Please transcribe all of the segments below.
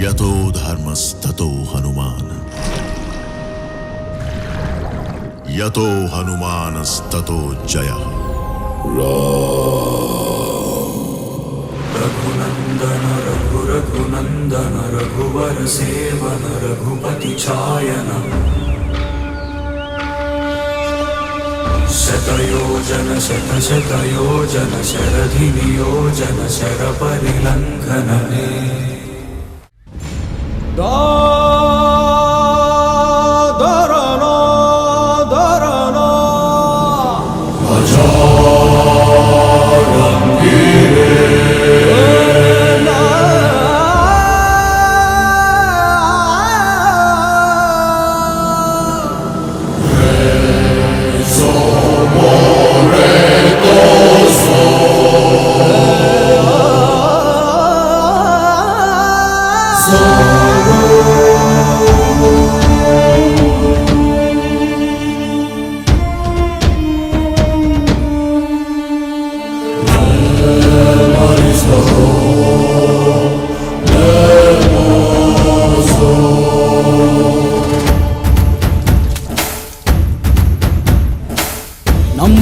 यतो धर्मस्ततो हनुमान। यतो हनुमानस्ततो जयः। रघुनन्दन रघु रघुनन्दन रघुवर सेवन रघुपति छायन शतयोजन शतशतयोजन शरधि नियोजन शरपरिलङ्घन Dog.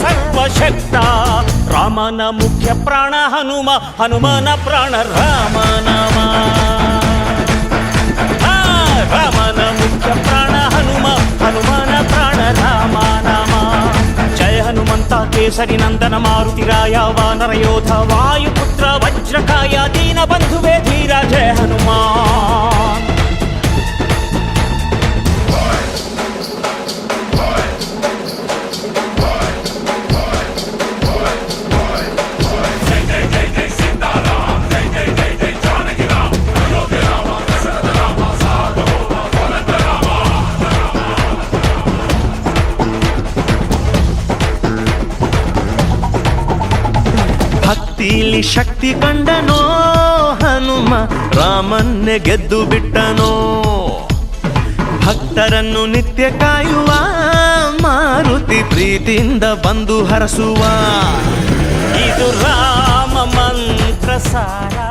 సర్వశక్త. రామన ముఖ్య ప్రాణ హనుమ హనుమన ప్రాణ రామనామ రామన ముఖ్య ప్రాణ హనుమ హనుమన ప్రాణ రామనామ జయ హనుమంత కేసరి నందన మారుతిరాయ వానరయోధ వాయుపుత్ర ಭಕ್ತಿಲಿ ಶಕ್ತಿ ಕಂಡನೋ ಹನುಮ ರಾಮನ್ನೇ ಗೆದ್ದು ಬಿಟ್ಟನೋ? ಭಕ್ತರನ್ನು ನಿತ್ಯ ಕಾಯುವ ಮಾರುತಿ ಪ್ರೀತಿಯಿಂದ ಬಂದು ಹರಸುವ. ಇದು ರಾಮ ಮಂತ್ರ ಸಾರ.